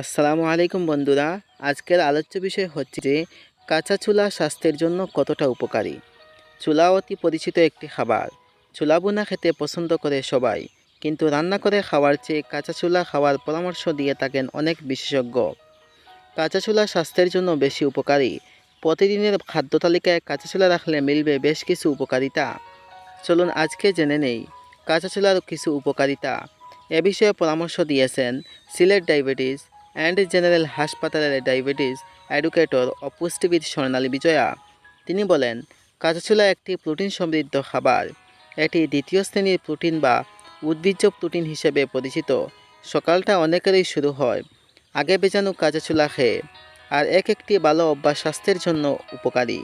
আসসালামু আলাইকুম বন্ধুরা। আজকের আলোচ্য বিষয় হচ্ছে যে, কাঁচা চুলা স্বাস্থ্যের জন্য কতটা উপকারী? চুলা অতি পরিচিত একটি খাবার। চুলা বোনা খেতে পছন্দ করে সবাই, কিন্তু রান্না করে খাওয়ার চেয়ে কাঁচা চুলা খাওয়ার পরামর্শ দিয়ে থাকেন অনেক বিশেষজ্ঞ। কাঁচা চুলা স্বাস্থ্যের জন্য বেশি উপকারী। প্রতিদিনের খাদ্য তালিকায় কাঁচা চুলা রাখলে মিলবে বেশ কিছু উপকারিতা। চলুন আজকে জেনে নেই, কাঁচা চুলার কিছু উপকারিতা। এ বিষয়ে পরামর্শ দিয়েছেন সিলেট ডায়াবেটিস অ্যান্ড জেনারেল হাসপাতালের ডায়াবেটিস অ্যাডুকেটর ও পুষ্টিবিদ স্বর্ণালী বিজয়া তিনি বলেন, কাঁচাছোলা একটি প্রোটিন সমৃদ্ধ খাবার। এটি দ্বিতীয় শ্রেণির প্রোটিন বা উদ্ভিজ্জ প্রোটিন হিসেবে পরিচিত। সকালটা অনেকেরই শুরু হয়, আগে বেজানো কাঁচাছোলা খেয়ে, আর এক একটি ভালো অভ্যাস স্বাস্থ্যের জন্য উপকারী।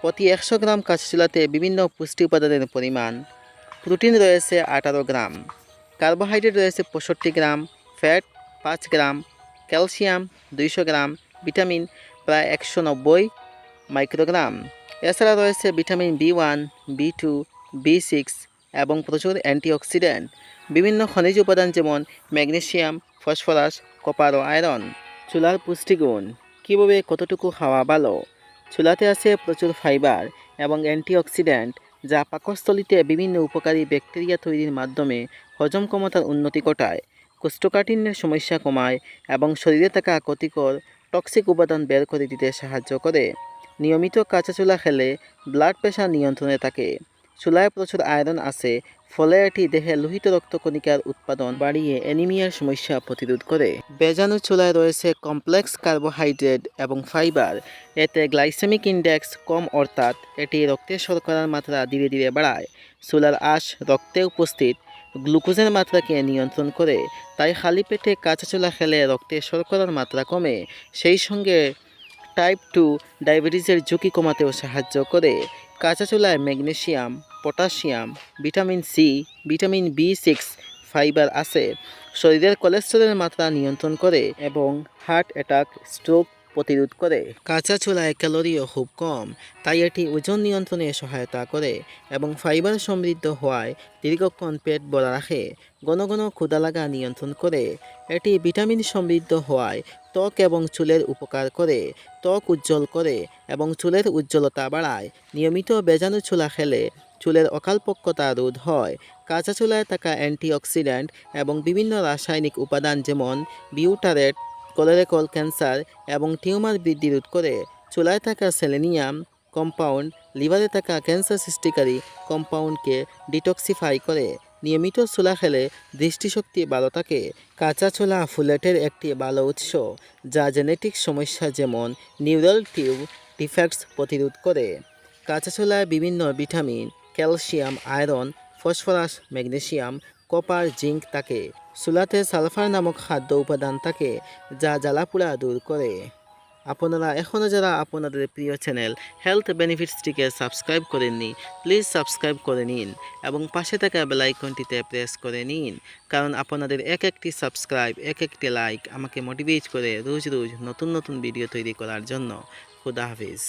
প্রতি একশো গ্রাম কাঁচাছোলাতে বিভিন্ন পুষ্টি উপাদানের পরিমাণ। প্রোটিন রয়েছে আঠারো গ্রাম, কার্বোহাইড্রেট রয়েছে পঁয়ষট্টি গ্রাম, ফ্যাট পাঁচ গ্রাম ক্যালসিয়াম, দুইশো গ্রাম, ভিটামিন প্রায় একশো নব্বই মাইক্রোগ্রাম। এছাড়া রয়েছে vitamin B one, B two, B six এবং প্রচুর অ্যান্টিঅক্সিডেন্ট। বিভিন্ন খনিজ উপাদান যেমন ম্যাগনেসিয়াম, ফসফরাস, কপার ও আয়রন। চুলার পুষ্টিগুণ, কীভাবে কতটুকু খাওয়া ভালো? চুলাতে আছে প্রচুর ফাইবার এবং অ্যান্টিঅক্সিডেন্ট যা পাকস্থলিতে বিভিন্ন উপকারী ব্যাকটেরিয়া তৈরির মাধ্যমে হজম ক্ষমতার উন্নতি ঘটায়। কোষ্ঠকাঠিন্যের সমস্যা কমায় এবং শরীরে থাকা ক্ষতিকর টক্সিক উপাদান বের করে দিতে সাহায্য করে। নিয়মিত কাঁচা চুলা খেলে ব্লাড প্রেশার নিয়ন্ত্রণে থাকে। চুলায় প্রচুর আয়রন আছে, ফলে এটি দেহে লোহিত রক্তকণিকার উৎপাদন বাড়িয়ে অ্যানিমিয়ার সমস্যা প্রতিরোধ করে। বেজানো চুলায় রয়েছে কমপ্লেক্স কার্বোহাইড্রেট এবং ফাইবার। এতে গ্লাইসেমিক ইন্ডেক্স কম অর্থাৎ এটি রক্তে শর্করার মাত্রা ধীরে ধীরে বাড়ায়। চুলার আঁশ রক্তে উপস্থিত, গ্লুকোজের মাত্রাকে নিয়ন্ত্রণ করে, তাই খালি পেটে কাঁচা চুলা খেলে রক্তে শর্করার মাত্রা কমে। সেই সঙ্গে টাইপ টু ডায়াবেটিসের ঝুঁকি কমাতেও সাহায্য করে। কাঁচা চুলায় magnesium, potassium, vitamin C, vitamin B six, fibre আছে। শরীরের কোলেস্ট্রলের মাত্রা নিয়ন্ত্রণ করে এবং হার্ট অ্যাটাক স্ট্রোক প্রতিরোধ করে। কাঁচা ছোলায় ক্যালোরিও খুব কম, তাই এটি ওজন নিয়ন্ত্রণে সহায়তা করে এবং ফাইবার সমৃদ্ধ হওয়ায় দীর্ঘক্ষণ পেট ভরা রাখে। ঘন ঘন ক্ষুদা লাগা নিয়ন্ত্রণ করে। এটি ভিটামিন সমৃদ্ধ হওয়ায় ত্বক এবং চুলের উপকার করে, ত্বক উজ্জ্বল করে এবং চুলের উজ্জ্বলতা বাড়ায়। নিয়মিত বেজানো চুলা খেলে চুলের অকালপক্কতা রোধ হয়। কাঁচা চুলায় থাকা অ্যান্টিঅক্সিডেন্ট এবং বিভিন্ন রাসায়নিক উপাদান যেমন বিউটারেট কোলোরেকল ক্যান্সার এবং টিউমার বৃদ্ধি রোধ করে চুলায় থাকা সেলেনিয়াম কম্পাউন্ড, লিভারে থাকা ক্যান্সার সৃষ্টিকারী কম্পাউন্ডকে ডিটক্সিফাই করে। নিয়মিত চুলা খেলে দৃষ্টিশক্তি ভালো থাকে। কাঁচা ছোলা ফুলেটের একটি ভালো উৎস, যা জেনেটিক সমস্যা যেমন নিউরাল টিউব ডিফেক্টস প্রতিরোধ করে। কাঁচা ছোলায় বিভিন্ন vitamin, calcium, iron, phosphorus, magnesium, copper, zinc থাকে। চুলাতে সালফার নামক খাদ্য উপাদান থাকে, যা জ্বালাপোড়া দূর করে। আপনারা এখনও যারা আপনাদের প্রিয় চ্যানেল হেলথ বেনিফিটসটিকে সাবস্ক্রাইব করেননি, প্লিজ সাবস্ক্রাইব করে নিন এবং পাশে থাকা বেলাইকনটিতে প্রেস করে নিন, কারণ আপনাদের এক একটি সাবস্ক্রাইব, এক একটি লাইক আমাকে মোটিভেট করে রোজ রোজ নতুন নতুন ভিডিও তৈরি করার জন্য। খুদা হাফিজ।